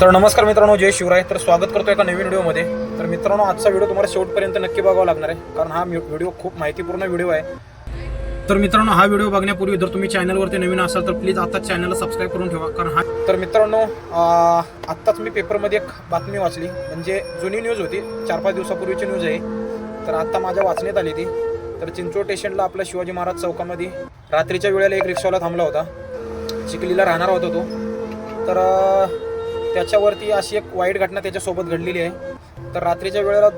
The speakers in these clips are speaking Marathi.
तर नमस्कार मित्रांनो जय शिवराय. तर स्वागत करतो एका नवीन व्हिडिओमध्ये. तर मित्रांनो आजचा व्हिडिओ तुम्हाला शेवटपर्यंत नक्की बघावा लागणार आहे कारण हा व्हिडिओ खूप माहितीपूर्ण व्हिडिओ आहे. तर मित्रांनो हा व्हिडिओ बघण्यापूर्वी जर तुम्ही चॅनलवरती नवीन असाल तर प्लीज आता चॅनलला सबस्क्राईब करून ठेवा कारण हा तर मित्रांनो आत्ताच मी पेपरमध्ये एक बातमी वाचली. म्हणजे जुनी न्यूज होती चार पाच दिवसापूर्वीची न्यूज आहे. तर आत्ता माझ्या वाचण्यात आली ती. तर चिंचोड स्टेशनला आपल्या शिवाजी महाराज चौकामध्ये रात्रीच्या वेळेला एक रिक्षावाला थांबला होता. चिखलीला राहणार होता तो. तर त्याच्यावरती अशी एक वाईट घटना त्याच्यासोबत घडलेली आहे. तर रात्रीच्या वेळेला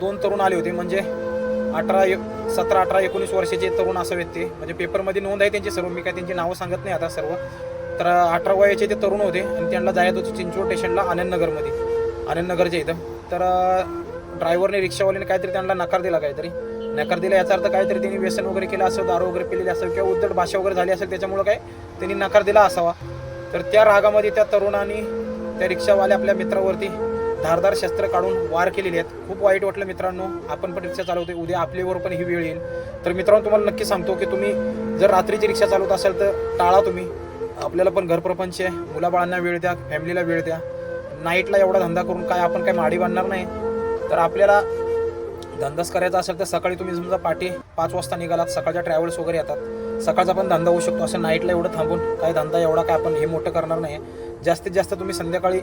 दोन तरुण आले होते. म्हणजे अठरा सतरा अठरा एकोणीस वर्षाचे तरुण असावेत ते म्हणजे पेपरमध्ये नोंद आहे त्यांची सर्व. मी काय त्यांची नावं सांगत नाही आता सर्व. तर अठरा वयाचे ते तरुण होते आणि त्यांना जायचं होतं चिंचवड स्टेशनला आनंदनगरमध्ये. आनंदनगरच्या इथं. तर ड्रायव्हरने रिक्षावाल्याने काहीतरी त्यांना नकार दिला काहीतरी. नकार दिला याचा अर्थ काहीतरी त्यांनी व्यसन वगैरे केलं असेल दारू वगैरे पिलेली असेल किंवा उद्धट भाषा वगैरे झाली असेल त्याच्यामुळं काय? त्यांनी नकार दिला असावा. तर त्या रागामध्ये त्या तरुणाने त्या रिक्षावाले आपल्या मित्रावरती धारदार शस्त्र काढून वार केलेले आहेत. खूप वाईट वाटलं मित्रांनो. आपण पण रिक्षा चालवतोय. उद्या आपल्यावर पण ही वेळ येईल. तर मित्रांनो तुम्हाला नक्की सांगतो की तुम्ही जर रात्रीची रिक्षा चालवत असाल तर टाळा तुम्ही. आपल्याला पण घरप्रपंच आहे. मुलाबाळांना वेळ द्या फॅमिलीला वेळ द्या. नाईटला एवढा धंदा करून काय आपण काय माडी बांधणार नाही. तर आपल्याला धंदाच करायचा असेल तर सकाळी तुम्ही समजा पाठी पाच वाजता निघालात सकाळच्या ट्रॅव्हल्स वगैरे येतात. सकाळचा पण धंदा होऊ शकतो. असं नाईटला एवढं थांबून काय धंदा एवढा काय आपण हे मोठं करणार नाही. जास्तीत जास्त तुम्ही संध्याकाळी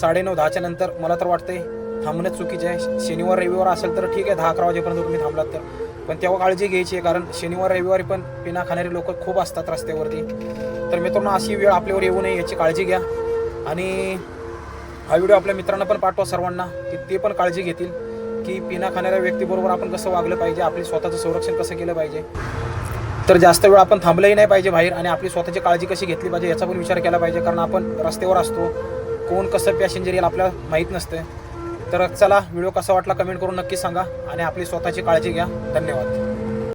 साडेनऊ दहाच्या नंतर मला तर वाटतंय थांबणंच चुकीचं आहे. शनिवार रविवार असेल तर ठीक आहे दहा अकरा वाजेपर्यंत तुम्ही थांबलात तर. पण तेव्हा काळजी घ्यायची आहे कारण शनिवार रविवारी पण पिना खाणारी लोक खूप असतात रस्त्यावरती. तर मित्रांनो अशी वेळ आपल्यावर येऊ नये याची काळजी घ्या. आणि हा व्हिडिओ आपल्या मित्रांना पण पाठवा सर्वांना की ते पण काळजी घेतील की पिना खाणाऱ्या व्यक्तीबरोबर आपण कसं वागलं पाहिजे आपली स्वतःचं संरक्षण कसं केलं पाहिजे. तर जास्त वेळ आपण थांबलंही नाही पाहिजे बाहेर आणि आपली स्वतःची काळजी कशी घेतली पाहिजे याचा पण विचार केला पाहिजे कारण आपण रस्त्यावर असतो. कोण कसं पॅसेंजर येईल आपल्याला माहीत नसतं. तर चला व्हिडिओ कसा वाटला कमेंट करून नक्की सांगा आणि आपली स्वतःची काळजी घ्या. धन्यवाद.